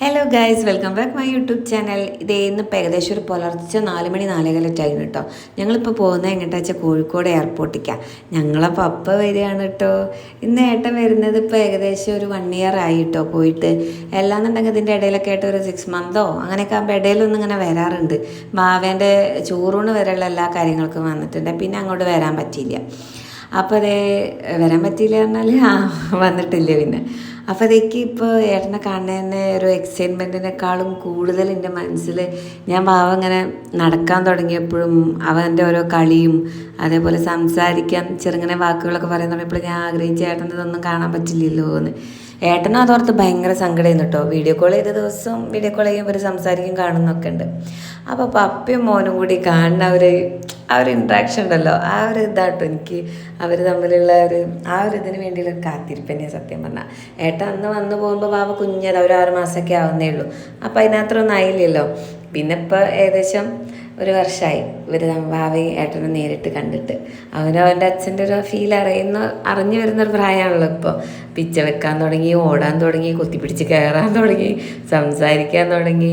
Hello guys welcome back my YouTube channel ഇത് ഇന്നിപ്പോൾ ഏകദേശം ഒരു പുലർച്ചെ നാല് മണി നാലേകാലറ്റായിരുന്നു കേട്ടോ ഞങ്ങളിപ്പോൾ പോകുന്നത് എങ്ങോട്ടാ വെച്ചാൽ കോഴിക്കോട് എയർപോർട്ടിലേക്കാണ് ഞങ്ങളപ്പോൾ അപ്പം വരികയാണ് കേട്ടോ ഇന്ന് ഏട്ടൻ വരുന്നത് ഇപ്പോൾ ഏകദേശം ഒരു വൺ ഇയർ ആയി കേട്ടോ പോയിട്ട്. എല്ലാന്നുണ്ടെങ്കിൽ ഇതിന്റെ ഇടയിലൊക്കെ ആയിട്ട് ഒരു സിക്സ് മന്തോ അങ്ങനെയൊക്കെ ആകുമ്പോൾ ഇടയിലൊന്നും ഇങ്ങനെ വരാറുണ്ട്. മാവേന്റെ ചോറൂണ് വരെയുള്ള എല്ലാ കാര്യങ്ങൾക്കും വന്നിട്ടുണ്ട്. പിന്നെ അങ്ങോട്ട് വരാൻ പറ്റിയില്ല. അപ്പോൾ അതേ വരാൻ പറ്റിയില്ല പറഞ്ഞാൽ ആ വന്നിട്ടില്ല പിന്നെ. അപ്പോൾ അതേക്ക് ഇപ്പോൾ ഏട്ടനെ കാണുന്നതിന് ഒരു എക്സൈറ്റ്മെന്റിനേക്കാളും കൂടുതൽ എന്റെ മനസ്സിൽ ഞാൻ പാവം ഇങ്ങനെ നടക്കാൻ തുടങ്ങിയപ്പോഴും അവന്റെ ഓരോ കളിയും അതേപോലെ സംസാരിക്കാൻ ചെറുങ്ങനെ വാക്കുകളൊക്കെ പറയാൻ തുടങ്ങിയപ്പോൾ ഞാൻ ആഗ്രഹിച്ച ഏട്ടന്റെ ഇതൊന്നും കാണാൻ പറ്റില്ലല്ലോ എന്ന്. ഏട്ടനും അതോർത്ത് ഭയങ്കര സങ്കടമായിരുന്നു കേട്ടോ വീഡിയോ കോൾ ചെയ്ത ദിവസവും വീഡിയോ കോൾ ചെയ്യുമ്പോൾ സംസാരിക്കും കാണുന്നൊക്കെ ഉണ്ട്. അപ്പോൾ പപ്പയും മോനും കൂടി കാണുന്ന ഒരു ആ ഒരു ഇൻട്രാക്ഷൻ ഉണ്ടല്ലോ. ആ ഒരു ഇതാട്ടോ എനിക്ക് അവർ തമ്മിലുള്ള ഒരു ആ ഒരു ഇതിന് വേണ്ടിയുള്ള കാത്തിരിപ്പ് തന്നെയാണ് സത്യം പറഞ്ഞാൽ ഏട്ടൻ അന്ന് വന്ന് പോകുമ്പോൾ ബാബ കുഞ്ഞതാ ഒരു ആറ് മാസമൊക്കെ ആവുന്നേ ഉള്ളൂ. അപ്പോൾ അതിനകത്തൊന്നും ആയില്ലല്ലോ. പിന്നെ ഇപ്പോൾ ഏകദേശം ഒരു വർഷമായി ഇവർ ഭാവി ഏട്ടനെ നേരിട്ട് കണ്ടിട്ട്. അവന് അവന്റെ അച്ഛന്റെ ഒരു ഫീൽ അറിയുന്ന അറിഞ്ഞു വരുന്ന ഒരു പ്രായമാണല്ലോ ഇപ്പോൾ പിച്ച വെക്കാൻ തുടങ്ങി ഓടാൻ തുടങ്ങി കുത്തിപ്പിടിച്ച് കയറാൻ തുടങ്ങി സംസാരിക്കാൻ തുടങ്ങി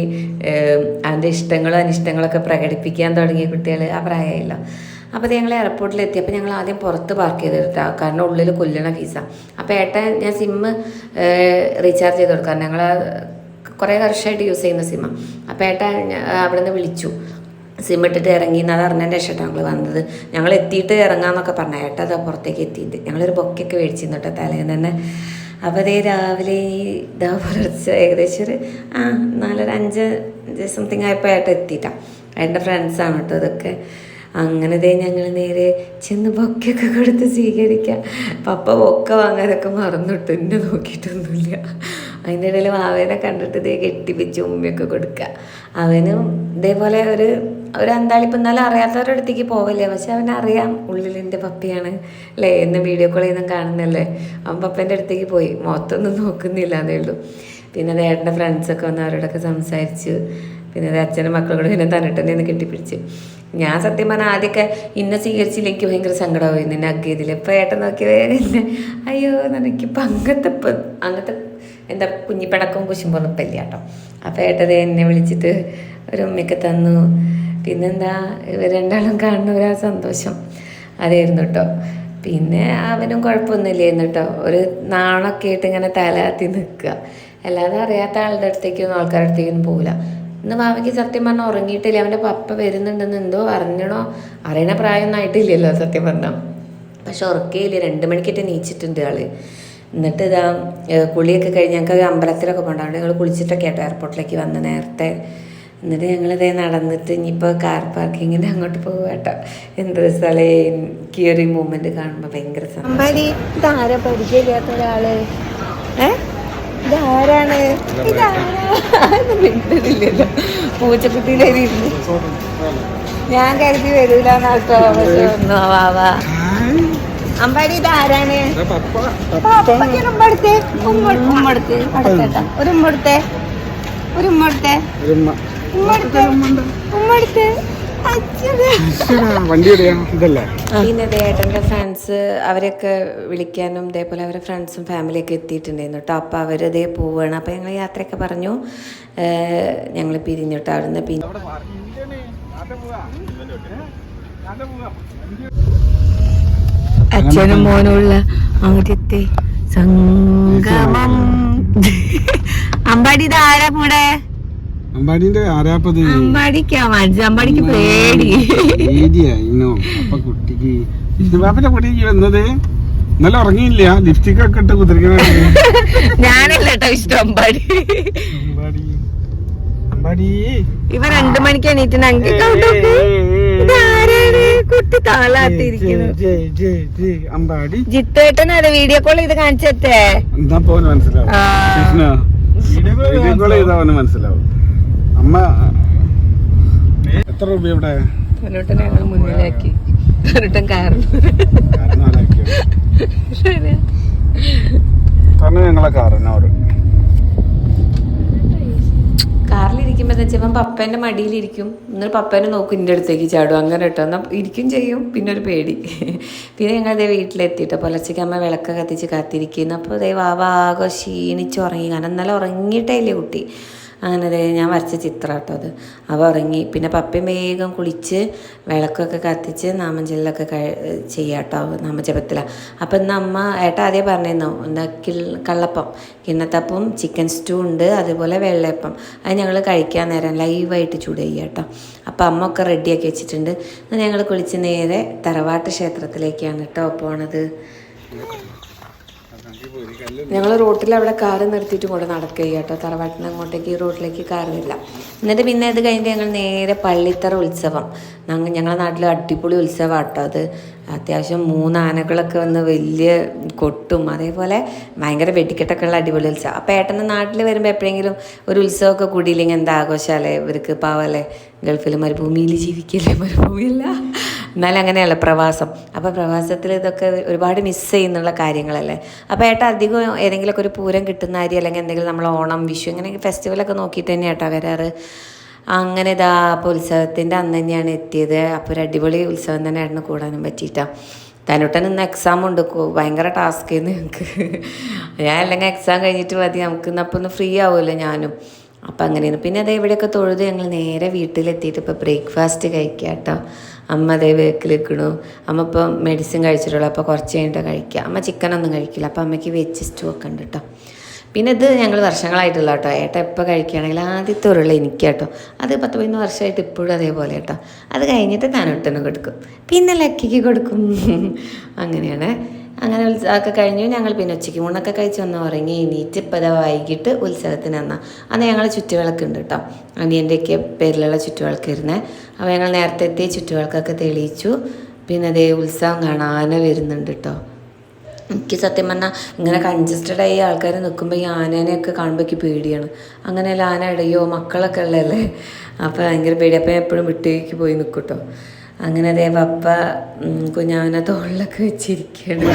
അവന്റെ ഇഷ്ടങ്ങളും അനിഷ്ടങ്ങളൊക്കെ പ്രകടിപ്പിക്കാൻ തുടങ്ങിയ കുട്ടികൾ ആ പ്രായമായല്ലോ. അപ്പോൾ ഞങ്ങൾ എയർപോർട്ടിൽ എത്തിയപ്പോൾ ഞങ്ങൾ ആദ്യം പുറത്ത് പാർക്ക് ചെയ്തെടുത്താ. കാരണം ഉള്ളിൽ കൊല്ലണ ഫീസ അപ്പോൾ ഏട്ടൻ ഞാൻ സിമ്മ് റീചാർജ് ചെയ്ത് കൊടുക്കാം ഞങ്ങൾ കുറേ വർഷമായിട്ട് യൂസ് ചെയ്യുന്ന സിമ്മ അപ്പോൾ ഏട്ടൻ അവിടെ നിന്ന് വിളിച്ചു. സിം ഇട്ടിട്ട് ഇറങ്ങി എന്നാൽ അറിഞ്ഞതിന്റെ ശേഷം ഞങ്ങൾ വന്നത്. ഞങ്ങൾ എത്തിയിട്ട് ഇറങ്ങാന്നൊക്കെ പറഞ്ഞു. ഏട്ടാ അതാ പുറത്തേക്ക് എത്തിയിട്ട്. ഞങ്ങളൊരു ബൊക്കൊക്കെ മേടിച്ചിരുന്നു കേട്ടോ തലേന്ന് തന്നെ. അപ്പോൾ അതേ രാവിലെ ഇതാ പുലർച്ചെ ഏകദേശം ഒരു ആ നാലൊരു അഞ്ച് അഞ്ച് സംതിങ് ആയപ്പോൾ ഏട്ട എത്തിയിട്ടാണ് എന്റെ ഫ്രണ്ട്സാണ് കേട്ടോ ഇതൊക്കെ. അങ്ങനെ ദേ ഞങ്ങൾ നേരെ ചെന്ന് ബൊക്കൊക്കെ കൊടുത്ത് സ്വീകരിക്കാം. പപ്പ ബൊക്ക വാങ്ങാനൊക്കെ മറന്നിട്ട് എന്നെ നോക്കിയിട്ടൊന്നുമില്ല. അതിന്റെ ഇടയിൽ മാവേനെ കണ്ടിട്ട് ഇതേ കെട്ടിപ്പിച്ച് ഉമ്മയൊക്കെ കൊടുക്കുക അവനും ഇതേപോലെ ഒരു ഒരു ഇപ്പം എന്നാലും അറിയാത്തവരുടെ അടുത്തേക്ക് പോവില്ല? പക്ഷെ അവനറിയാം ഉള്ളിൽ എന്റെ പപ്പിയാണ്. അല്ലേ? എന്ന് വീഡിയോ കോളിൽ ചെയ്യുന്ന കാണുന്നല്ലേ? അവൻ പപ്പേന്റെ അടുത്തേക്ക് പോയി. മൊത്തമൊന്നും നോക്കുന്നില്ല എന്നേ ഉള്ളൂ. പിന്നെ അത് ഫ്രണ്ട്സൊക്കെ വന്ന് അവരോടൊക്കെ സംസാരിച്ചു. പിന്നെ അത് അച്ഛനും മക്കളോട് പിന്നെ തന്നിട്ടെന്നെ ഒന്ന് കെട്ടിപ്പിടിച്ച്. ഞാൻ സത്യം പറഞ്ഞാൽ ആദ്യമൊക്കെ ഇന്നെ സ്വീകരിച്ചില്ല. എനിക്ക് ഭയങ്കര സങ്കടമായി നിന്നെ അഗ്ഗതിൽ ഇപ്പോൾ ഏട്ടൻ നോക്കി എന്നെ അയ്യോ എനിക്കിപ്പോൾ അങ്ങനത്തെ ഇപ്പം അങ്ങനത്തെ എന്താ കുഞ്ഞിപ്പണക്കും കുശുമ്പൊന്നും ഇപ്പം ഇല്ല കേട്ടോ. അപ്പോൾ ഏട്ടത് എന്നെ വിളിച്ചിട്ട് ഒരു ഉമ്മയൊക്കെ തന്നു. പിന്നെന്താ ഇവർ രണ്ടാളും കാണുന്നവരാ സന്തോഷം അതായിരുന്നു കേട്ടോ പിന്നെ അവനും കുഴപ്പമൊന്നുമില്ലായിരുന്നു കേട്ടോ ഒരു നാണൊക്കെ ആയിട്ട് ഇങ്ങനെ തലകത്തി നിൽക്കുക. അല്ലാതെ അറിയാത്ത ആളുടെ അടുത്തേക്കൊന്നും ആൾക്കാരുടെ അടുത്തേക്കൊന്നും പോകില്ല ഇന്ന് മാമയ്ക്ക് സത്യം പറഞ്ഞാൽ ഉറങ്ങിയിട്ടില്ല. അവന്റെ പപ്പ വരുന്നുണ്ടെന്ന് എന്തോ അറിഞ്ഞണോ അറിയണ പ്രായമൊന്നും ആയിട്ടില്ലല്ലോ സത്യം പറഞ്ഞാൽ പക്ഷെ ഉറക്കേയില്ല. രണ്ട് മണിക്കിട്ട് നീച്ചിട്ടുണ്ട് ആൾ. എന്നിട്ട് ഇതാ കുളിയൊക്കെ കഴിഞ്ഞ് ഞങ്ങൾക്ക് അമ്പലത്തിലൊക്കെ പോകണ്ടാവും ഞങ്ങൾ കുളിച്ചിട്ടൊക്കെ ആട്ടോ എയർപോർട്ടിലേക്ക് വന്ന് നേരത്തെ എന്നിട്ട് ഞങ്ങളിതേ നടന്നിട്ട് ഇനിയിപ്പോൾ കാർ പാർക്കിങ്ങിന്റെ അങ്ങോട്ട് പോകുക കേട്ടോ എന്ത് സ്ഥലം എനിക്ക് ഒരു മൂമെന്റ് കാണുമ്പോൾ ഭയങ്കര ഇതാരാ പരിചയമില്ലാത്ത ഒരാൾ? ഇതാരാണ്? മിണ്ടതില്ലല്ലോ ഞാൻ കരുതി വരൂല കേട്ടോ പക്ഷെ ഒന്നും ആവാ അമ്പാടി ഇതാരാണ്? പപ്പയ്ക്ക് ഒരു ഉമ്മ എടുത്തേ. ഉമ്മ ഉമ്മ എടുത്ത്. അടുത്തേട്ടാ ഒരു ഉമ്മ എടുത്തേ. ഒരു ഉമ്മ. വണ്ടി എവിടെയാ? ഇതല്ലേ? പിന്നെ ദേ ഏട്ടന്റെ ഫ്രണ്ട്സ് അവരൊക്കെ വിളിക്കാനും ഇതേപോലെ അവരെ ഫ്രണ്ട്സും ഫാമിലിയൊക്കെ എത്തിയിട്ടുണ്ടായിരുന്നു കേട്ടോ അപ്പോൾ അവരതേ പോവാണ്. അപ്പോൾ ഞങ്ങൾ യാത്രയൊക്കെ പറഞ്ഞു. ഞങ്ങൾ പിരിഞ്ഞു കേട്ടോ അവിടുന്ന് പിന്നെ അച്ഛനും മോനുമുള്ള ആദ്യത്തെ സംഗമം. അമ്പാടി ഇതാരാ കൂടെ അമ്പാടിന്റെ ആരാപ്പത്? അമ്പാടിക്കാ മനസ്സിൽ അമ്പാടിക്ക് പേടി. ഏരിയ ഇന്നോ. അപ്പൊ കുട്ടിക്ക് ബാപ്പന്റെ കുട്ടിക്ക് വന്നത്? ഇന്നലെ ഉറങ്ങിയില്ല. ലിപ്സ്റ്റിക് ഒക്കെ ഇട്ട് കുതിരിക്കണ ഞാനല്ല കേട്ടോ ഇഷ്ടം അമ്പാടി ഇവ രണ്ടു മണിക്ക് എണീറ്റ് അങ്കി ഇതാരാണ്? കുട്ടി താളാത്തിരിക്കുന്നു. അമ്പാടി വീഡിയോ കോൾ ചെയ്ത് കാണിച്ചെത്തേ. എന്താ പോലും മനസ്സിലാവും. വീഡിയോ കോൾ ചെയ്താ മനസ്സിലാവും. അമ്മ എത്ര രൂപ ഇവിടെ? മുന്നിലാക്കി? തന്നെ ഞങ്ങളെ കാറിനോട് നവറ് കാറിലിരിക്കുമ്പോ എന്താ വെച്ചാൽ പപ്പേന്റെ മടിയിലിരിക്കും. എന്നിട്ട് പപ്പേനെ നോക്കും എന്റെ അടുത്തേക്ക് ചാടും. അങ്ങനെ കേട്ടോ. എന്നാൽ ഇരിക്കും ചെയ്യും. പിന്നെ ഒരു പേടി. പിന്നെ ഞങ്ങൾ ഇതേ വീട്ടിലെത്തിയിട്ട് പുലർച്ചയ്ക്ക് അമ്മ വിളക്ക് കത്തിച്ച് കാത്തിരിക്കുന്നു. അപ്പോൾ ഇതേ വാവ ആകെ ക്ഷീണിച്ച് ഉറങ്ങി. കാരണം ഇന്നലെ ഉറങ്ങിയിട്ടേ കുട്ടി. അങ്ങനെ ഞാൻ വരച്ച ചിത്രം കേട്ടോ അത്. അവ ഉറങ്ങി. പിന്നെ പപ്പയും വേഗം കുളിച്ച് വിളക്കൊക്കെ കത്തിച്ച് നാമഞ്ചലിലൊക്കെ കഴി ചെയ്യാം കേട്ടോ. നാമജപത്തിലാണ് അപ്പം ഇന്ന് അമ്മ ഏട്ടാ ആദ്യം പറഞ്ഞിരുന്നു എന്താ കിൾ കള്ളപ്പം കിണ്ണത്തപ്പം ചിക്കൻ സ്റ്റൂ ഉണ്ട് അതുപോലെ വെള്ളയപ്പം. അത് ഞങ്ങൾ കഴിക്കാൻ നേരം ലൈവായിട്ട് ചൂട് ചെയ്യുക കേട്ടോ. അപ്പം അമ്മ ഒക്കെ റെഡിയാക്കി വെച്ചിട്ടുണ്ട്. ഞങ്ങൾ കുളിച്ച് നേരെ തറവാട്ട് ക്ഷേത്രത്തിലേക്കാണ് കേട്ടോ പോണത്. ഞങ്ങൾ റോട്ടിൽ അവിടെ കാറ് നിർത്തിയിട്ട് കൊണ്ട് നടക്കുക കേട്ടോ. തറവാട്ടിന് അങ്ങോട്ടേക്ക് ഈ റോട്ടിലേക്ക് കാറില്ല എന്നിട്ട് പിന്നെ അത് കഴിഞ്ഞിട്ട് ഞങ്ങൾ നേരെ പള്ളിത്തറ ഉത്സവം. ഞങ്ങൾ ഞങ്ങളുടെ നാട്ടിൽ അടിപൊളി ഉത്സവമാണ് കേട്ടോ അത്. അത്യാവശ്യം മൂന്ന് ആനകളൊക്കെ വന്ന് വലിയ കൊട്ടും അതേപോലെ ഭയങ്കര വെടിക്കെട്ടൊക്കെ ഉള്ള അടിപൊളി ഉത്സവം. അപ്പോൾ ഏട്ടന്റെ നാട്ടിൽ വരുമ്പോൾ എപ്പോഴെങ്കിലും ഒരു ഉത്സവമൊക്കെ കൂടിയില്ലെങ്കിൽ എന്താ ആഘോഷമല്ലേ ഇവർക്ക് പാവല്ലേ? ഗൾഫിൽ മരുഭൂമിയിൽ ജീവിക്കല്ലേ? മരുഭൂമിയല്ല. എന്നാലും അങ്ങനെയല്ല പ്രവാസം. അപ്പോൾ പ്രവാസത്തിൽ ഇതൊക്കെ ഒരുപാട് മിസ് ചെയ്യുന്നുള്ള കാര്യങ്ങളല്ലേ? അപ്പോൾ ഏട്ടാ അധികം ഏതെങ്കിലുമൊക്കെ ഒരു പൂരം കിട്ടുന്ന അരി അല്ലെങ്കിൽ എന്തെങ്കിലും നമ്മൾ ഓണം വിഷു ഇങ്ങനെ ഫെസ്റ്റിവലൊക്കെ നോക്കിയിട്ട് തന്നെയാണ് ഏട്ടാ വരാറ്. അങ്ങനെ ഇതാ അപ്പോൾ ഉത്സവത്തിന്റെ അന്ന് തന്നെയാണ് എത്തിയത്. അപ്പോൾ ഒരു അടിപൊളി ഉത്സവം തന്നെ തന്നെയായിരുന്നു കൂടാനും പറ്റിയിട്ടാ. തനുട്ടൻ ഇന്ന് എക്സാം ഉണ്ട്. ഭയങ്കര ടാസ്ക് ആയിരുന്നു ഞങ്ങൾക്ക് ഞാൻ അല്ലെങ്കിൽ എക്സാം കഴിഞ്ഞിട്ട് മതി. നമുക്ക് ഇന്നപ്പോൾ ഒന്ന് ഫ്രീ ആവുമല്ലോ ഞാനും. അപ്പം അങ്ങനെയാണ്. പിന്നെ അതേ ഇവിടെയൊക്കെ തൊഴുത് ഞങ്ങൾ നേരെ വീട്ടിലെത്തിയിട്ട് ഇപ്പോൾ ബ്രേക്ക്ഫാസ്റ്റ് കഴിക്കുക കേട്ടോ അമ്മ അതേ വേക്കിൽ നിൽക്കണു. അമ്മ ഇപ്പം മെഡിസിൻ കഴിച്ചിട്ടുള്ളൂ. അപ്പോൾ കുറച്ച് കഴിഞ്ഞിട്ട് കഴിക്കുക അമ്മ ചിക്കനൊന്നും കഴിക്കില്ല. അപ്പോൾ അമ്മയ്ക്ക് വെച്ച് സ്റ്റൂ ഒക്കെ ഉണ്ട് കേട്ടോ പിന്നെ ഇത് ഞങ്ങൾ വർഷങ്ങളായിട്ടുള്ള കേട്ടോ ഏട്ട എപ്പോൾ കഴിക്കുകയാണെങ്കിൽ ആദ്യത്തെ ഉരുള എനിക്ക് കേട്ടോ അത് പത്ത് പതിനൊന്ന് വർഷമായിട്ട് ഇപ്പോഴും അതേപോലെ കേട്ടോ അത് കഴിഞ്ഞിട്ട് തനുട്ടന് കൊടുക്കും. പിന്നെ ലക്കിക്ക് കൊടുക്കും. അങ്ങനെയാണ്. അങ്ങനെ ഉത്സവമൊക്കെ കഴിഞ്ഞു. ഞങ്ങൾ പിന്നെ ഉച്ചയ്ക്ക് ഊണൊക്കെ കഴിച്ച് വന്ന് ഉറങ്ങി. എണീറ്റ് ഇപ്പോൾ ഇതാ വൈകിട്ട് ഉത്സവത്തിന് വന്നാൽ അന്ന് ഞങ്ങൾ ചുറ്റുവിളക്ക് ഉണ്ട് കേട്ടോ അനിയന്റെയൊക്കെ പേരിലുള്ള ചുറ്റുവിളക്ക് ഇരുന്നേ അപ്പോൾ ഞങ്ങൾ നേരത്തെ എത്തി ചുറ്റുവിളക്കൊക്കെ തെളിയിച്ചു. പിന്നെ അതേ ഉത്സവം കാണാനെ വരുന്നുണ്ട് കേട്ടോ എനിക്ക് സത്യം പറഞ്ഞാൽ ഇങ്ങനെ കൺജസ്റ്റഡ് ആയി ആൾക്കാർ നിൽക്കുമ്പോൾ ഈ ആനേനെയൊക്കെ കാണുമ്പോൾ എനിക്ക് പേടിയാണ്. അങ്ങനെയല്ല ആന ഇടയോ മക്കളൊക്കെ ഉള്ളതല്ലേ? അപ്പോൾ ഭയങ്കര പേടി അപ്പോൾ എപ്പോഴും വിട്ടേക്ക് പോയി നിൽക്കും കേട്ടോ അങ്ങനെ അതേ പപ്പ കുഞ്ഞാവിനെ തോളിലൊക്കെ വെച്ചിരിക്കണം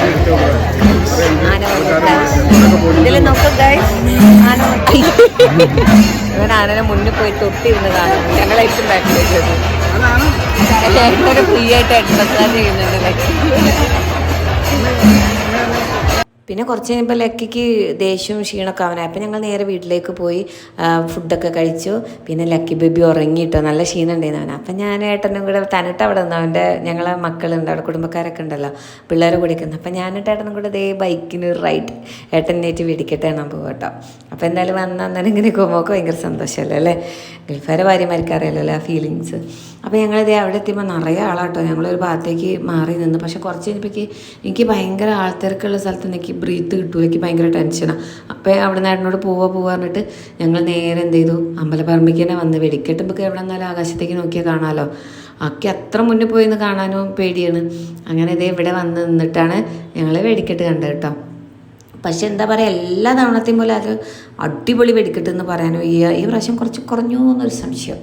ആനനെ മുന്നിൽ പോയി തൊട്ടിരുന്ന് കാണും. എല്ലാവരും ഫ്രീ ആയിട്ട് എക്സസൈസ് ചെയ്യുന്നുണ്ട് ലക്കി പിന്നെ കുറച്ച് കഴിഞ്ഞപ്പോൾ ലക്കിക്ക് ദേഷ്യവും ക്ഷീണമൊക്കെ അവനായി അപ്പം ഞങ്ങൾ നേരെ വീട്ടിലേക്ക് പോയി ഫുഡൊക്കെ കഴിച്ചു. പിന്നെ ലക്കി ബേബി ഉറങ്ങിയിട്ടോ നല്ല ക്ഷീണം ഉണ്ടായിരുന്നു അവൻ അപ്പം ഞാൻ ഏട്ടനും കൂടെ തനിട്ട് അവിടെ നിന്ന്. അവന്റെ ഞങ്ങളെ മക്കളുണ്ട് അവിടെ കുടുംബക്കാരൊക്കെ ഉണ്ടല്ലോ. പിള്ളേർ കുടിക്കുന്നു അപ്പം ഞാനിട്ട് ഏട്ടനും കൂടെ ദേ ബൈക്കിന് റൈഡ് ഏട്ടനേറ്റ് വെടിക്കട്ടെ നമ്മൾ പോകും കേട്ടോ. അപ്പോൾ എന്തായാലും വന്നാൽ ഇങ്ങനെ പോകുമ്പോൾ ഭയങ്കര സന്തോഷമല്ലേ? അല്ലേ? ഗൾഫാരെ ഭാര്യമാർക്ക് അറിയാലോ അല്ലേ ആ ഫീലിങ്സ് അപ്പോൾ ഞങ്ങളിത് അവിടെ എത്തിയപ്പോൾ നിറയെ ആളാട്ടോ. ഞങ്ങളൊരു ഭാഗത്തേക്ക് മാറി നിന്ന്. പക്ഷെ കുറച്ച് കഴിഞ്ഞപ്പോഴേക്ക് എനിക്ക് ഭയങ്കര ആൾത്തിരക്കുള്ള സ്ഥലത്ത് എനിക്ക് ബ്രീത്ത് കിട്ടൂല. എനിക്ക് ഭയങ്കര ടെൻഷനാണ് അപ്പോൾ അവിടെ നിന്ന് ഏട്ടനോട് പോവാ പോവാ പറഞ്ഞിട്ട് ഞങ്ങൾ നേരെ എന്ത് ചെയ്തു? അമ്പലപ്പറമ്പിക്ക് തന്നെ വന്ന് വെടിക്കെട്ട് നമുക്ക് എവിടെ നിന്നാലും ആകാശത്തേക്ക് നോക്കിയാൽ കാണാമല്ലോ അക്കി അത്ര മുന്നിൽ പോയി നിന്ന് കാണാനും പേടിയാണ്. അങ്ങനെ ഇതേ ഇവിടെ വന്ന് നിന്നിട്ടാണ് ഞങ്ങൾ വെടിക്കെട്ട് കണ്ടത് കേട്ടോ. പക്ഷെ എന്താ പറയുക എല്ലാ തവണത്തെയും പോലെ അത് അടിപൊളി വെടിക്കെട്ടെന്ന് പറയാനോ ഈ ഈ പ്രാവശ്യം കുറച്ച് കുറഞ്ഞു എന്നൊരു സംശയം.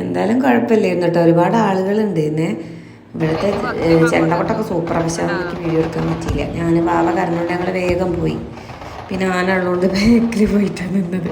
എന്തായാലും കുഴപ്പമില്ലായിരുന്നു കേട്ടോ. ഒരുപാട് ആളുകളുണ്ട്. ഇന്ന് ഇവിടുത്തെ ചെണ്ടകൊട്ടൊക്കെ സൂപ്പറാണ് പക്ഷെ എനിക്ക് വീഡിയോ എടുക്കാൻ പറ്റിയില്ല. ഞാൻ ബാബ കരഞ്ഞുകൊണ്ട് ഞങ്ങൾ വേഗം പോയി. പിന്നെ ആന ഉള്ളതുകൊണ്ട് ബേക്കറി പോയിട്ടാണ് നിന്നത്.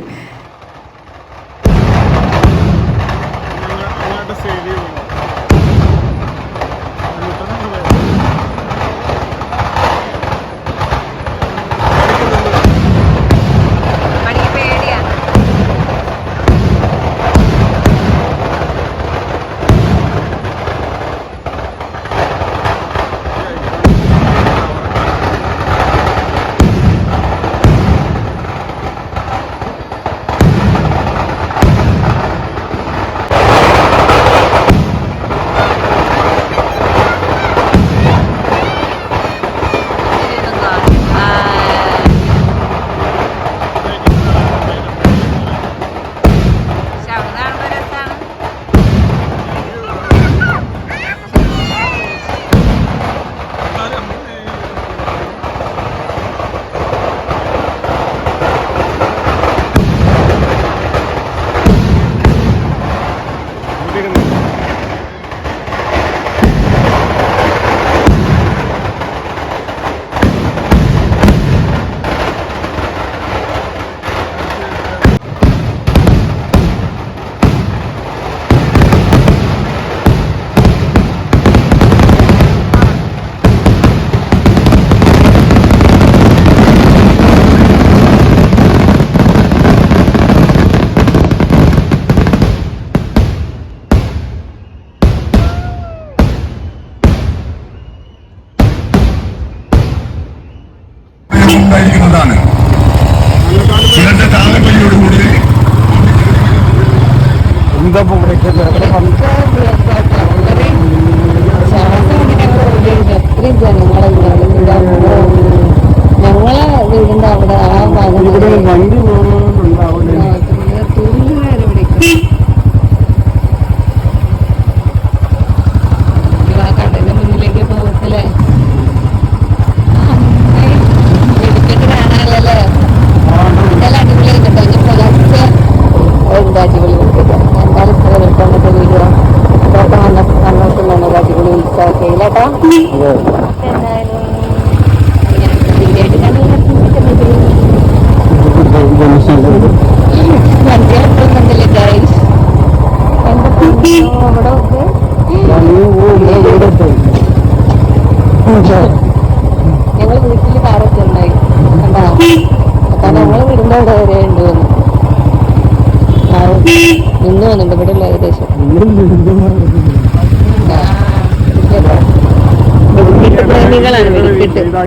അവിടെ ഒക്കെ ഞങ്ങൾ വീട്ടിൽ കാരറ്റ് ഉണ്ടായി കണ്ടാ ഞങ്ങൾ വീടിന്റെ അവിടെ വരെ ഉണ്ട് വന്നു നിന്ന് വന്നിട്ട് ഇവിടെ ഉള്ള ഏകദേശം പ്രേമികളാണ് വെടിക്കിട്ട്